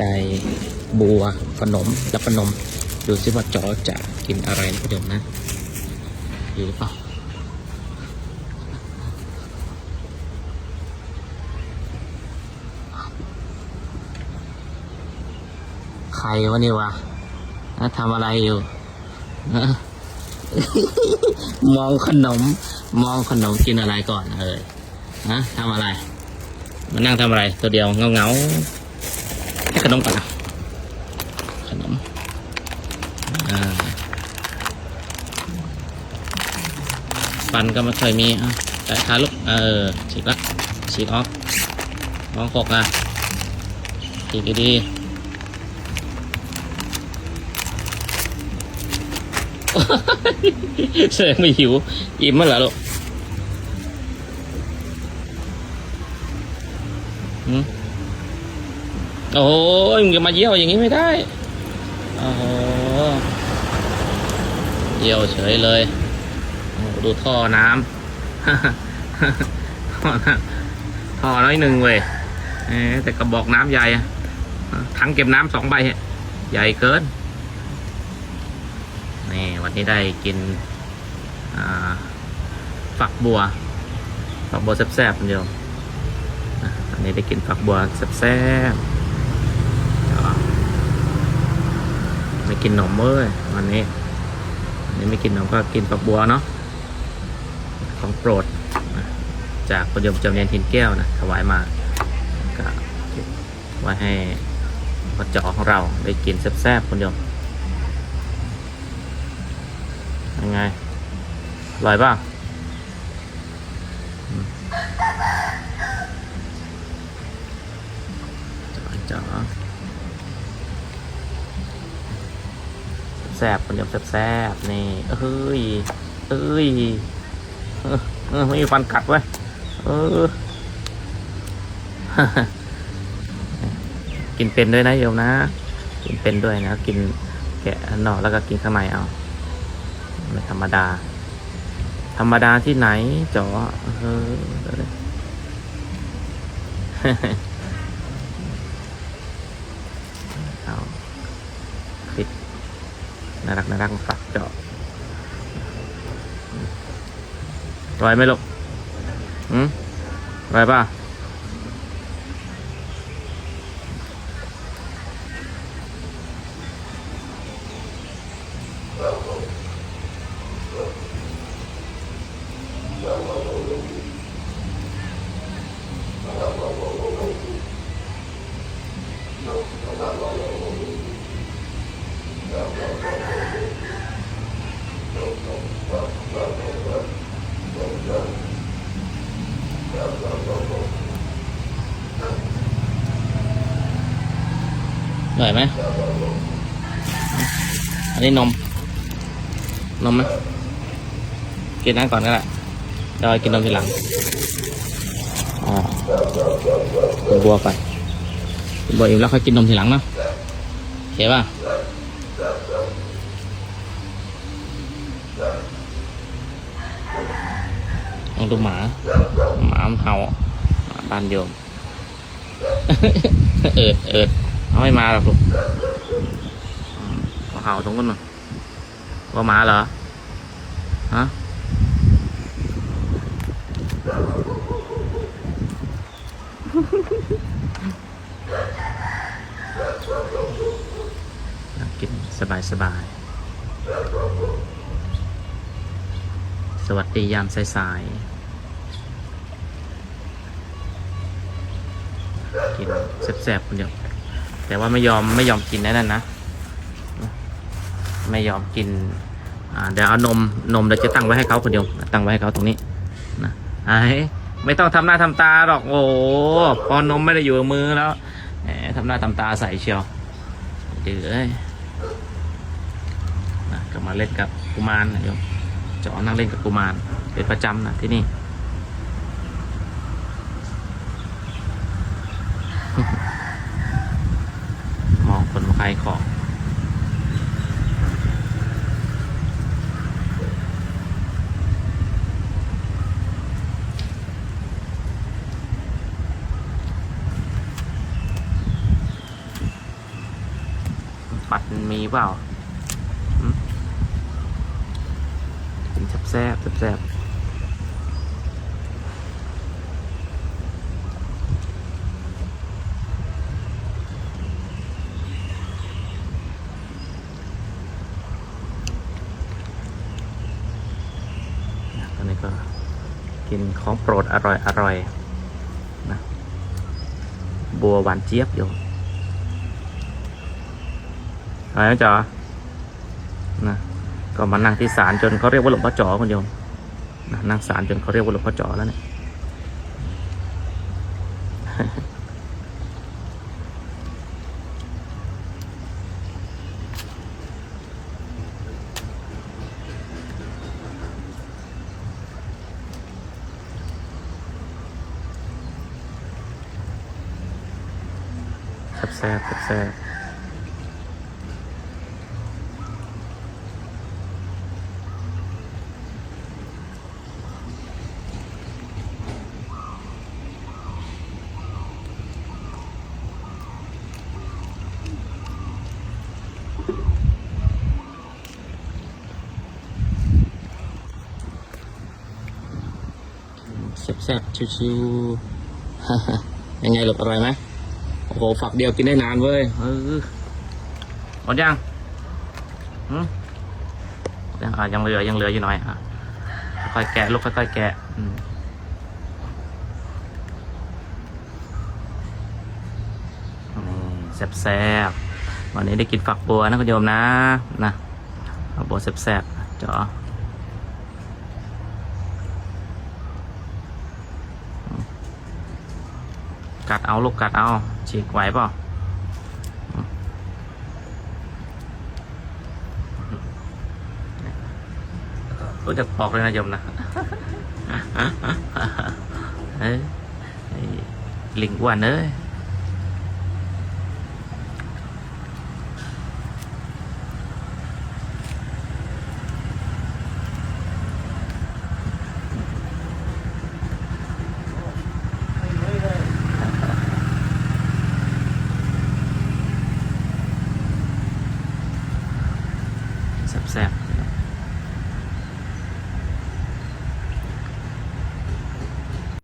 ได้บัวขนมและขนม ดูซิว่าจอจะกินอะไรนะคุณผู้ชมนะอยู่หรือเปล่าใครวะนี่วะทำอะไรอยู่ มองขนม มองขนมกินอะไรก่อนเออฮะทำอะไร มานั่งทำอะไร ตัวเดียวเงาเงา ให้ขนมก่อนนะขนมฟันก็ไม่ค่อยมีอะแต่ขาลุกเออฉีกละฉีกออกมองกกอะฉีกดีๆแสดงไม่หิว อิ่มมั้งเหรอลูกหืม โอ้ยมึงจะมาเยี่ยวอย่างนี้ไม่ได้โอ้โหเยี่ยวเฉยเลยดูท่อน้ำท่อน้อยหนึ่งเว้ยแต่กระบอกน้ำใหญ่ถังเก็บน้ำสองใบใหญ่เกินนี่วันนี้ได้กินฝักบัว ฝักบัวแซ่บๆคุณโยมวันนี้ได้กินฝักบัวแซ่บๆเดี๋ยว ไม่กินนมเว้ยวันนี้วันนี้ไม่กินนมก็กินฝักบัวเนาะของโปรดจากคุณโยมจำเนียนทินแก้วนะถวายมาก็ไว้ให้พระเจาของเราได้กินแซ่บๆคุณโยมยังไงอร่อยป่ะจ๋อจ๋อ แซ่บคนเดียวแซ่บๆนี่เอ้ยเอ้ยเออไม่มีฟันกัดเว้ยเออกินเป็นด้วยนะโยมนะ กินเป็นด้วยนะ กินแกะอันนอแล้วก็กินข้างในเอาไม่ธรรมดา ธรรมดาที่ไหนจ๋อเออ น่ารักน่ารักมาฝากเจาะลอยไหมลูกอืมลอยป่ะ เหนื่อยไหม อันนี้นม นมไหมกินน้ำก่อนก็ได้เดี๋ยวกินนมทีหลังอ๋อบัวก่อนกินบัวอิ่มแล้วค่อยกินนมทีหลังเนาะโอเคป่ะลอง ดูหมา หมาเห่าหมาบ้านโยม เอิดเอิดเอาไม่มาหรอกลูกเอาเห่าตรงนู้นว่าหมาเหรอ ฮะกินสบายสบาย สวัสดียามสายๆ กินแซ่บๆคนเดียวแต่ว่าไม่ยอมไม่ยอมกินนั่นนะไม่ยอมกินอ่าเดี๋ยวเอานมนมเดี๋ยวจะตั้งไว้ให้เขาคนเดียว ตั้งไว้ให้เขาตรงนี้นะไอ้ไม่ต้องทำหน้าทำตาหรอกโอ้พอนมไม่ได้อยู่มือแล้วแหมทำหน้าทำตาใส่เชียวเดือยนะก็มาเล่นกับกุมารนะโยมเจะนั่งเล่นกับกุมารเป็นประจำนะที่นี่ มองคนมาขายของ ปัดมีเปล่าหืมกินแซ่บแซ่บแซ่บตอนนี้ก็กินของโปรดอร่อยอร่อยนะ บัวหวานเจี๊ยบอยู่ อะไรนะจ๊ะนะก็มานั่งที่ศาลจนเขาเรียกว่าหลวงพ่อจ๋อคุณโยมนะนั่งศาลจนเขาเรียกว่าหลวงพ่อจ๋อแล้วเนี่ยแซ่บแซ่บ แซ่บแซ่บแซ่บชิวๆ ยังไงหลบอร่อยไหมโอ้โห ฝักเดียวกินได้นานเว้ยเออหมดยังหืมยังอะยังเหลือยังเหลืออยู่หน่อยอะค่อยแกะลูกค่อยๆแกะอืมแซ่บๆวันนี้ได้กินฝักบัวนะคุณโยมนะนะฝักบัวแซ่บๆจ๋อ กัดเอาลูกกัดเอาฉีกไหวเปล่าอืมรู้จักปอกเลยนะยมนะเฮ้ยลิงอ้วนเอ้ย